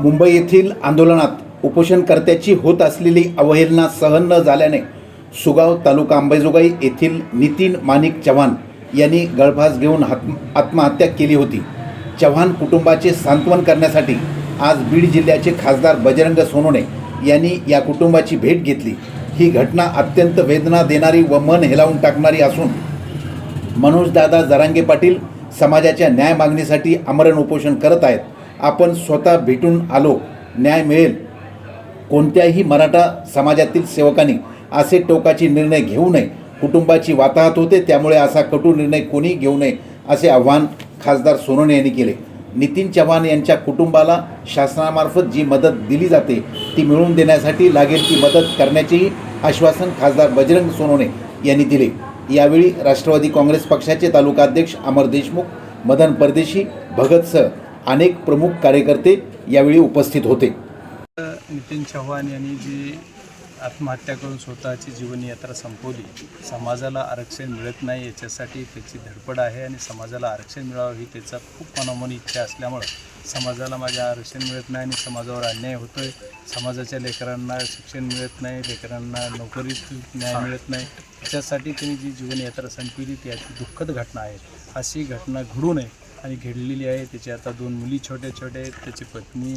मुंबई येथील आंदोलनात उपोषणकर्त्याची होत असलेली अवहेलना सहन न झाल्याने सुगाव तालुका अंबाजोगाई येथील नितीन माणिक चव्हाण यांनी गळफास घेऊन हात आत्महत्या केली होती. चव्हाण कुटुंबाचे सांत्वन करण्यासाठी आज बीड जिल्ह्याचे खासदार बजरंग सोनोने यांनी या कुटुंबाची भेट घेतली. ही घटना अत्यंत वेदना देणारी व मन हेलावून टाकणारी असून मनोजदादा जरांगे पाटील समाजाच्या न्याय मागणीसाठी आमरण उपोषण करत आहेत. आपण स्वतः भेटून आलो न्याय मिळेल. कोणत्याही मराठा समाजातील सेवकांनी असे टोकाचे निर्णय घेऊ नये. कुटुंबाची वाताहत होते त्यामुळे असा कटू निर्णय कोणी घेऊ नये असे आव्हान खासदार सोनवणे यांनी केले. नितीन चव्हाण यांच्या कुटुंबाला शासनामार्फत जी मदत दिली जाते ती मिळवून देण्यासाठी लागेल ती मदत करण्याचेही आश्वासन खासदार बजरंग सोनवणे यांनी दिले. यावेळी राष्ट्रवादी काँग्रेस पक्षाचे तालुका अध्यक्ष अमर देशमुख मदन परदेशी भगतसह अनेक प्रमुख कार्यकर्ते यावेळी उपस्थित होते. नितीन चव्हाण यांनी जी आत्महत्या करून स्वतःची जीवनयात्रा संपवली समाजाला आरक्षण मिळत नाही याच्यासाठी त्याची धडपड आहे आणि समाजाला आरक्षण मिळावं ही त्याचा खूप मनोमनी इच्छा असल्यामुळं समाजाला माझ्या आरक्षण मिळत नाही आणि समाजावर अन्याय होतो आहे समाजाच्या लेकरांना शिक्षण मिळत नाही लेकरांना नोकरीत न्याय मिळत नाही. त्याच्यासाठी त्यांनी जी जीवनयात्रा संपली ती अति दुःखद घटना आहे. अशी घटना घडू नये. आणि घडलेली आहे. त्याची आता दोन मुली छोट्या छोट्या आहेत. त्याची पत्नी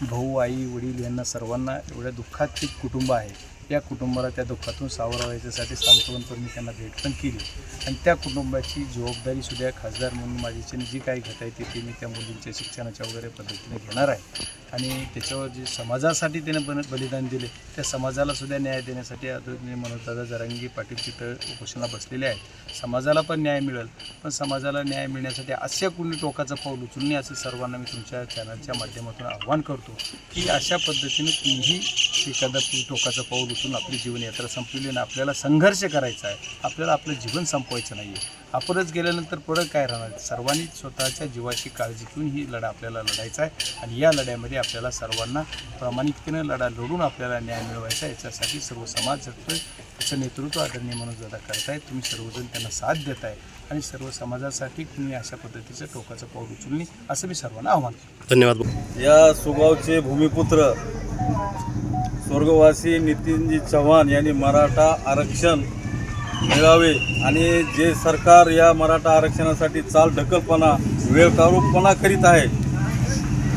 भाऊ आई वडील यांना सर्वांना एवढ्या दुःखात एक कुटुंब आहे. या कुटुंबाला त्या दुःखातून सावरावं याच्यासाठी सांत्वन मी त्यांना भेट पण केली. आणि त्या कुटुंबाची जबाबदारी सुद्धा खासदार म्हणून माझ्याच्याने जी काही घेता येते ती मी त्या मुलींच्या शिक्षणाच्या वगैरे पद्धतीने घेणार आहे. आणि त्याच्यावर जे समाजासाठी त्याने बन बलिदान दिले त्या समाजाला सुद्धा न्याय देण्यासाठी आदरणीय मनोजदादा जरांगी पाटील तिथं उपोषणाला बसलेले आहेत. समाजाला पण न्याय मिळेल. पण समाजाला न्याय मिळण्यासाठी अशा कुणी टोकाचं पाऊल उचलून नये असं सर्वांना मी तुमच्या चॅनलच्या माध्यमातून आव्हान करतो की अशा पद्धतीने तुम्ही एखादा टोकाचं पाऊल उचलून आपली जीवनयात्रा संपवली आणि आपल्याला संघर्ष करायचा आहे आपल्याला आपलं जीवन संपवायचं नाही आहे आपणच गेल्यानंतर पुढं काय राहणार? सर्वांनी स्वतःच्या जीवाची काळजी घेऊन ही लढा आपल्याला लढायचा आहे आणि या लढ्यामध्ये आपल्याला सर्वांना प्रामाणिकतेनं लढा लढून आपल्याला न्याय मिळवायचा आहे. याच्यासाठी सर्व समाज झटतोय त्याचं नेतृत्व आदरणीय म्हणून दादा करतायत. तुम्ही सर्वजण त्यांना साथ देत आहे आणि सर्व समाजासाठी तुम्ही अशा पद्धतीचं टोकाचं पाऊल उचलणे असं मी सर्वांना आव्हान करतो. धन्यवाद. या सुगावचे भूमिपुत्र स्वर्गवासी नितीनजी चव्हाण यांनी मराठा आरक्षण मिळावे आणि जे सरकार या मराठा आरक्षणासाठी चाल ढकलपणा वेळकारूपणा करीत आहे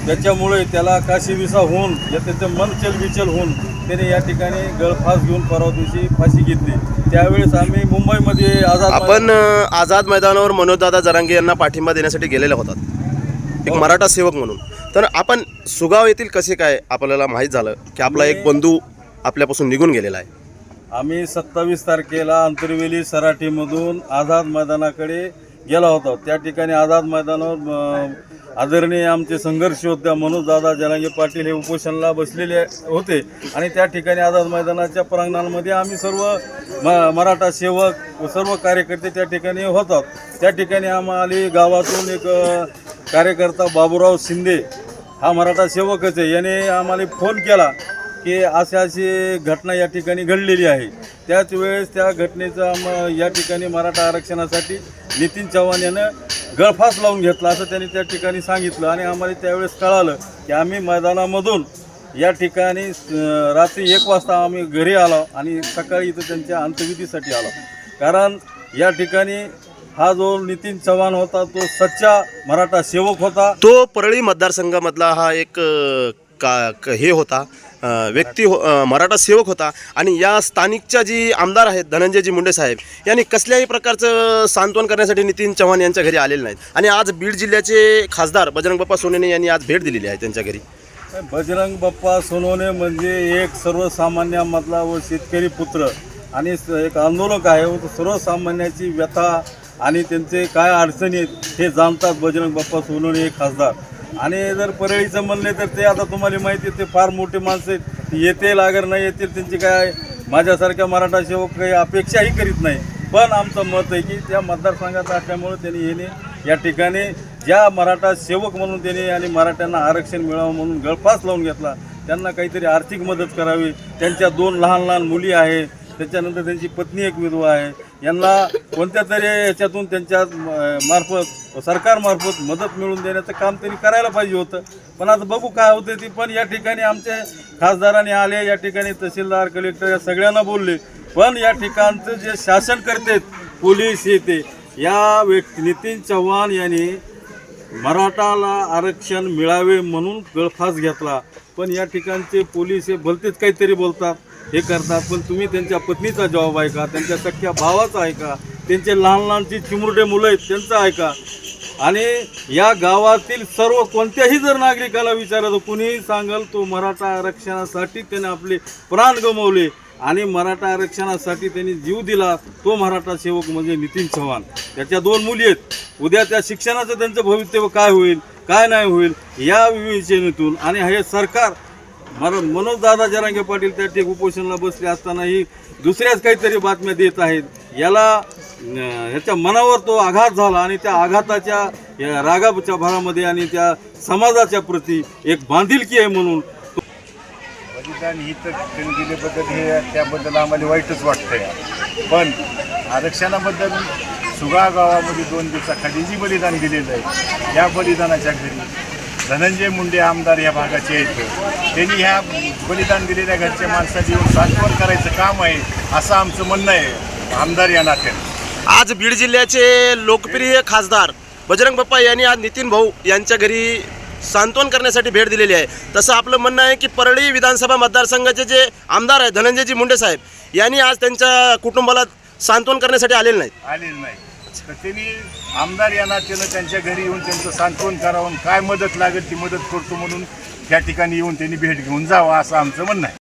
त्याच्यामुळे त्याला काशीविसा होऊन या त्याचं मन चलबिचल होऊन त्याने या ठिकाणी गळफास घेऊन परवा दिवशी फाशी घेतली. त्यावेळेस आम्ही मुंबईमध्ये आझाद आपण आझाद मैदानावर मनोजदादा जरांगे यांना पाठिंबा देण्यासाठी गेलेले होतात. एक मराठा सेवक म्हणून. तर आपण सुगाव येथील कसे काय आपल्याला माहीत झालं की आपला एक बंधू आपल्यापासून निघून गेलेला आहे? आम्ही सत्तावीस तारखेला अंतरवेली सराठीमधून आझाद मैदानाकडे गेला होता. त्या ठिकाणी आझाद मैदानावर आदरणीय आमचे संघर्ष योद्धा मनोजदादा जनांगे पाटील हे उपोषणाला बसलेले होते. आणि त्या ठिकाणी आझाद मैदानाच्या प्रांगणांमध्ये आम्ही सर्व म मराठा सेवक व सर्व कार्यकर्ते त्या ठिकाणी होतात. त्या ठिकाणी आम्हाला गावातून एक कार्यकर्ता बाबूराव शिंदे. हा मराठा सेवकच आहे. याने आम्हाला फोन केला. की अशी अशी घटना या ठिकाणी घडलेली आहे. त्याच वेळेस त्या घटनेचा म या ठिकाणी मराठा आरक्षणासाठी नितीन चव्हाण यानं गळफास लावून घेतला असं त्यांनी त्या ठिकाणी सांगितलं आणि आम्हाला त्यावेळेस कळालं की आम्ही मैदानामधून या ठिकाणी रात्री एक वाजता आम्ही घरी आलो आणि सकाळी इथं त्यांच्या अंत्यविधीसाठी आलो. कारण या ठिकाणी हा जो नितीन चव्हाण होता तो सच्चा मराठा सेवक होता. तो परळी मतदारसंघामधला हा एक का क- हे होता व्यक्ती हो- मराठा सेवक होता. आणि या स्थानिकच्या जी आमदार आहेत धनंजयजी मुंडे साहेब यांनी कसल्याही प्रकारचं सांत्वन करण्यासाठी नितीन चव्हाण यांच्या घरी आलेले नाहीत. आणि आज बीड जिल्ह्याचे खासदार बजरंग बाप्पा सोनेने यांनी आज भेट दिलेली आहे त्यांच्या घरी. बजरंग बाप्पा सोनवणे म्हणजे एक सर्वसामान्यामधला व शेतकरी पुत्र आणि स- एक आंदोलक आहे व सर्वसामान्याची व्यथा आणि त्यांचे काय अडचणी आहेत हे जाणतात बजरंग बाप्पा सोनवणे हे खासदार. आणि जर परळीचं म्हणले तर ते आता तुम्हाला माहिती ते फार मोठे माणसं आहेत. येतील अगर नाही येतील त्यांची काय माझ्यासारख्या मराठा सेवक काही अपेक्षाही करीत नाही. पण आमचं मत आहे की त्या मतदारसंघात असल्यामुळे त्यांनी येणे या ठिकाणी ज्या मराठा सेवक म्हणून त्यांनी आणि मराठ्यांना आरक्षण मिळावं म्हणून गळफास लावून घेतला त्यांना काहीतरी आर्थिक मदत करावी. त्यांच्या दोन लहान लहान मुली आहे त्याच्यानंतर त्यांची पत्नी एक विधवा आहे. यांना कोणत्या तरी याच्यातून त्यांच्या मार्फत सरकारमार्फत मदत मिळवून देण्याचं काम त्यांनी करायला पाहिजे होतं. पण आता बघू काय होते ती. पण या ठिकाणी आमचे खासदारांनी आले या ठिकाणी तहसीलदार कलेक्टर या सगळ्यांना बोलले. पण या ठिकाणचं जे शासन करते पोलीस येते या व्यक्ती नितीन चव्हाण यांनी मराठाला आरक्षण मिळावे म्हणून गळफास घेतला. पण या ठिकाणचे पोलीस हे भलतेच काहीतरी बोलतात. हे करतात पण तुम्ही त्यांच्या पत्नीचा जबाब ऐका त्यांच्या सख्या भावाचा ऐका त्यांचे लहान लहानची चिमुरडे मुलं आहेत त्यांचं ऐका. आणि या गावातील सर्व कोणत्याही जर नागरिकाला विचारलं कुणीही सांगाल तो मराठा आरक्षणासाठी त्याने आपले प्राण गमावले. आणि मराठा आरक्षणासाठी त्यांनी जीव दिला तो मराठा सेवक म्हणजे नितीन चव्हाण. त्याच्या दोन मुली आहेत. उद्या त्या शिक्षणाचं त्यांचं भवितव्य काय होईल काय नाही होईल या विवेचनेतून आणि हे सरकार महाराज मनोज दादा जरांगे पाटील त्या ठिक उपोषणाला बसले असतानाही दुसऱ्याच काहीतरी बातम्या देत आहेत. याला ह्याच्या मनावर तो आघात झाला आणि त्या आघाताच्या या रागाच्या भरामध्ये आणि त्या समाजाच्या प्रती एक बांधिलकी आहे म्हणून बलिदान ही तर त्यांनी दिल्याबद्दल हे त्याबद्दल आम्हाला वाईटच वाटतंय. पण आरक्षणाबद्दल सुगा गावामध्ये दोन दिवसाखाली जी बलिदान दिलेलं आहे या बलिदानाच्या घरी धनंजय मुंडे आमदार या भागाचे आहेत. त्यांनी ह्या बलिदान दिलेल्या घरच्या माणसाची येऊन सांत्वन करायचं काम आहे असं आमचं म्हणणं आहे. आमदार या नात्याने. आज बीड जिल्ह्याचे लोकप्रिय खासदार बजरंग बाप्पा यांनी आज नितीन भाऊ यांच्या घरी सांत्वन करण्यासाठी भेट दिलेली आहे. तसं आपलं म्हणणं आहे की परळी विधानसभा मतदारसंघाचे जे आमदार आहेत धनंजयजी मुंडे साहेब यांनी आज त्यांच्या कुटुंबाला सांत्वन करण्यासाठी आलेले नाहीत. आलेलं नाही तर त्यांनी आमदार या नात्यानं त्यांच्या घरी येऊन त्यांचं सांत्वन करावं. काय मदत लागेल ती मदत करतो म्हणून त्या ठिकाणी येऊन त्यांनी भेट घेऊन जावं असं आमचं म्हणणं आहे.